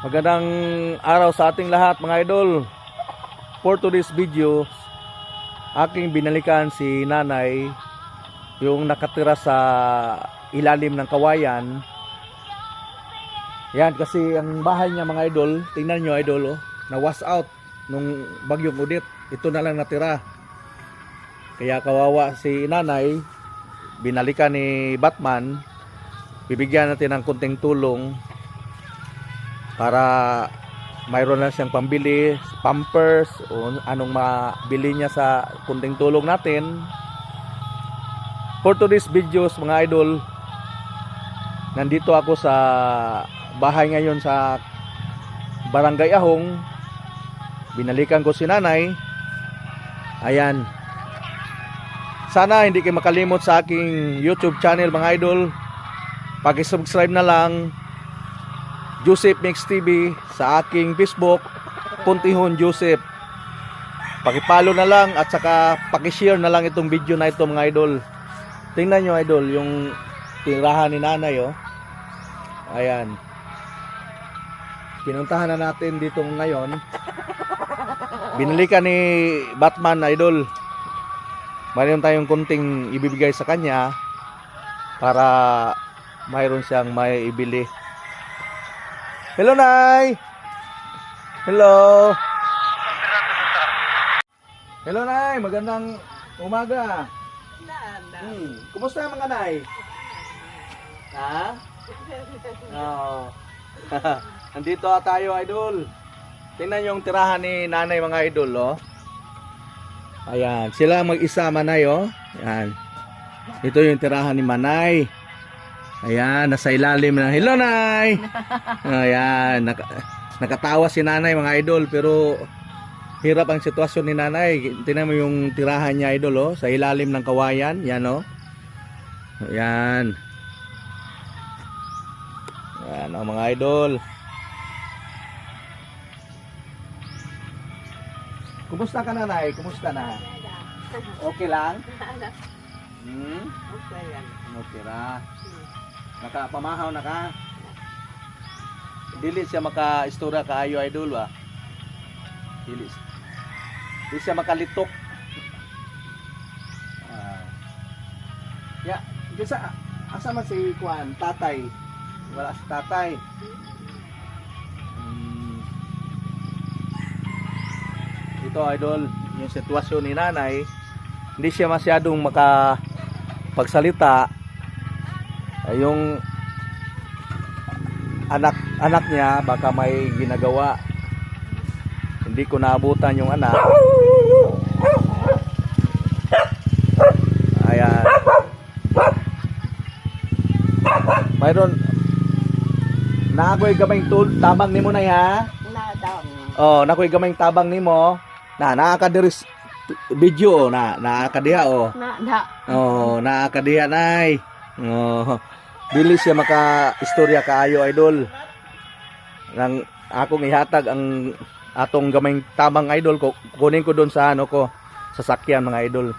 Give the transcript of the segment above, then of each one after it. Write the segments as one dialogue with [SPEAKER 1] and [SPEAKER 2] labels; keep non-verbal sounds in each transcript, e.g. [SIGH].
[SPEAKER 1] Magandang araw sa ating lahat mga idol. For today's video, aking binalikan si nanay yung nakatira sa ilalim ng kawayan. Yan kasi ang bahay niya mga idol, tingnan nyo idol oh, na was out nung bagyong udit. Ito na lang natira. Kaya kawawa si nanay, binalikan ni Batman, bibigyan natin ng kunting tulong para mayroon na siyang pambili, pampers, o anong mabili niya sa kunting tulong natin. For today's videos mga idol, nandito ako sa bahay ngayon sa Barangay Ahong. Binalikan ko si nanay. Ayan. Sana hindi kayo makalimot sa aking YouTube channel mga idol. Paki-subscribe na lang Joseph Mix TV sa aking Facebook Puntihon Joseph. Pakipalo na lang at saka pakishare na lang itong video na ito mga idol. Tingnan nyo idol yung tirahan ni nanay oh. Ayan. Pinuntahan na natin dito ngayon. Binalikan ni Batman idol. Mayroon tayong kunting ibibigay sa kanya para mayroon siyang may ibili Hello, Nay! Hello! Hello, Nay! Magandang umaga! Hmm. Kumusta mga Nay? Ha? Oo. [LAUGHS] Nandito tayo, idol. Tingnan yung tirahan ni nanay mga idol, oh. Ayan. Sila mag-isa, Manay, oh. Ayan. Ito yung tirahan ni Manay. Ayan, nasa ilalim na. Hello, Nay! Ayan, naka, nakatawa si Nanay mga idol pero hirap ang sitwasyon ni Nanay. Tingnan mo yung tirahan niya idol oh, sa ilalim ng kawayan. Yan oh. Ayan. Ayan oh, mga idol. Kumusta ka Nanay? Kumusta na? Okay lang? [LAUGHS] Hmm? Okay ra. Nakapamahaw na ka. Dili siya maka-istorya kaayo idol ba? Dili. Dili siya makalitok. Ah. Ya, di sa asa man si Kuan, tatay. Wala si tatay. Hmm. Ito idol, yung sitwasyon ni nanay, hindi siya masyadong maka ay, yung anak anak niya baka may ginagawa. Hindi ko naabutan yung anak. Ayan. Mayroon. Naakoy gamay tul tabang nimo na ha oh nakoy gamay tabang nimo. Na naakadiris video oh, na naakadiha oh.
[SPEAKER 2] Na, na.
[SPEAKER 1] Oh, naakadiha nay. Oh. Dili siya maka istorya kaayo idol. Nang akong ihatag ang atong gamayng tamang idol ko kunin ko doon sa ano ko sa sakyan mga idol.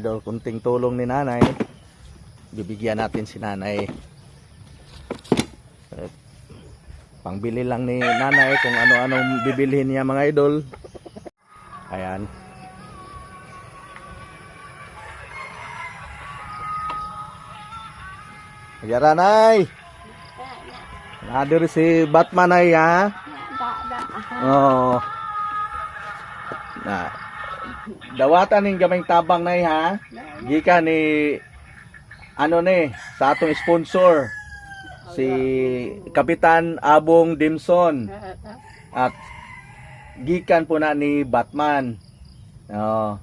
[SPEAKER 1] Idol, kunting tulong ni nanay. Bibigyan natin si nanay. Eh, Pangbili lang ni nanay kung ano-anong bibilhin niya mga idol. Ayan. Yara nay. Nadir si Batman ay ha.
[SPEAKER 2] Da, da.
[SPEAKER 1] Dawatan ning gamay tabang nay ha. Gika ni ano ni sa atong sponsor si Kapitan Abong Dimson at gikan po na ni Batman. Oo.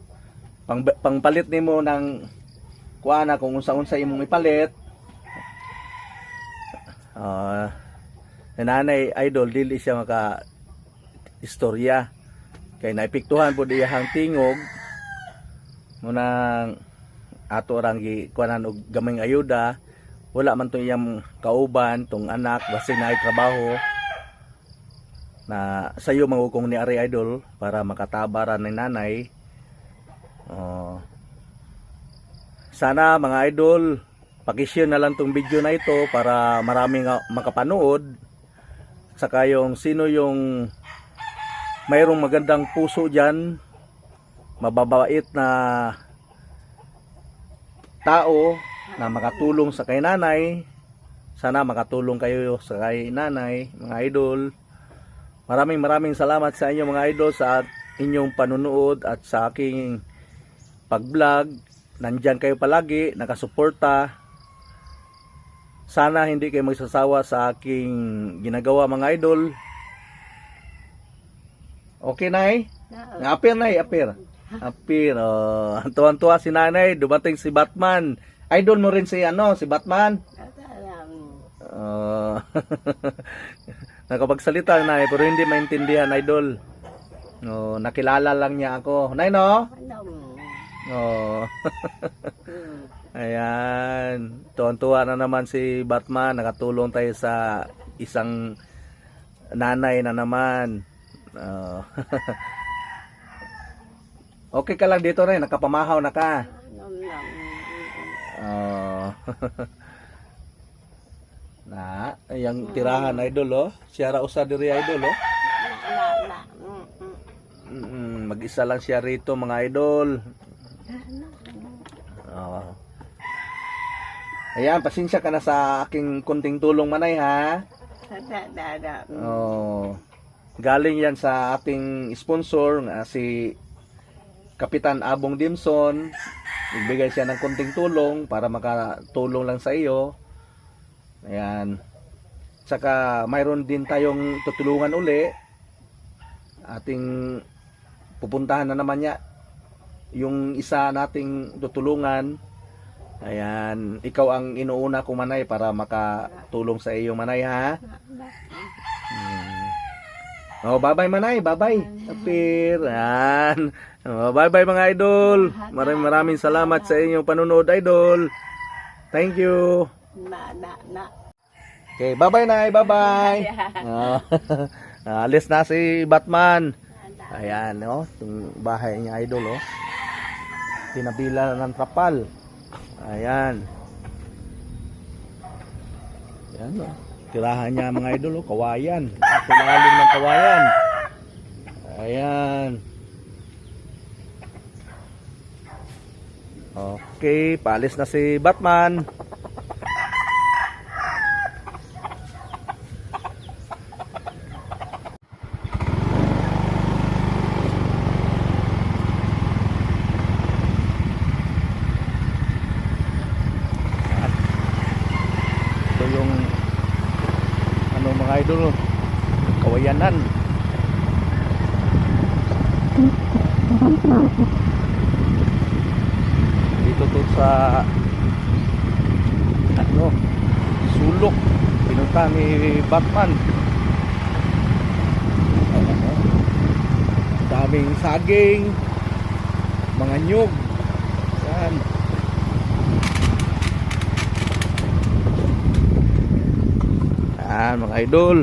[SPEAKER 1] Pang pangpalit nimo ng kuana kung unsa-unsa imong ipalit. Ah, nanay idol dili siya maka istorya kay naipiktuhan po diyahang tingog. Munang ato orang gi kuanan og gamay ayuda. Wala man to iyang kauban tong anak basta na trabaho. Na sayo mangukong ni Ari Idol para makatabaran ni nanay. Oh. sana mga idol pakishare na lang tong video na ito para maraming nga makapanood. Saka yung sino yung mayroong magandang puso dyan. Mababait na tao na makatulong sa kay nanay. Sana makatulong kayo sa kay nanay mga idol. Maraming maraming salamat sa inyo mga idol sa inyong panunood at sa aking pag-vlog. Nandyan kayo palagi nakasuporta. Sana hindi kayo magsasawa sa aking ginagawa mga idol okay na eh apir na eh apir. Apir oh. [LAUGHS] tuwan-tuwa si nanay dumating si Batman. Idol mo rin si ano si Batman? Oh. [LAUGHS] nakapagsalita na eh, pero hindi maintindihan idol. No nakilala lang niya ako. Nay no? Oh. [LAUGHS] Ayan. Tuwan-tuwa na naman si Batman. Nakatulong tayo sa isang nanay na naman Oh. [LAUGHS] okay ka lang dito rin nakapamahaw na ka Oh. [LAUGHS] na, yung tirahan idol oh. Siya ra usa diri idol oh. Mm, mag-isa lang siya rito mga idol. Oh. Ayan, pasensya ka na sa aking kunting tulong manay ha. Oh. Galing yan sa ating sponsor nga si Kapitan Abong Dimson. Nagbigay siya ng kunting tulong para makatulong lang sa iyo. Ayan. Saka mayroon din tayong tutulungan uli. Ating pupuntahan na naman niya yung isa nating tutulungan. Ayan, ikaw ang inuuna ko manay para makatulong sa iyo manay ha. Hmm. Oh, bye-bye manay, bye-bye. Apir. Ayan. Oh, bye-bye mga idol. Maraming maraming salamat sa inyong panunood idol. Thank you. Okay, bye-bye na, bye-bye. [LAUGHS] Ah, [LAUGHS] alis na si Batman. Ayan, oh, yung bahay niya idol, oh. Pinabila ng trapal. Ayan. Ayan, oh. Tirahan niya mga idol, oh, kawayan. Tulalim ng kawayan. Ayan. Okay, paalis na si Batman. Ito yung ano mga idol, oh, kawayanan. Dito to sa ano, sulok. Pinunta ni Batman. Oh. Daming saging, mga nyug. Yan. Yan mga idol.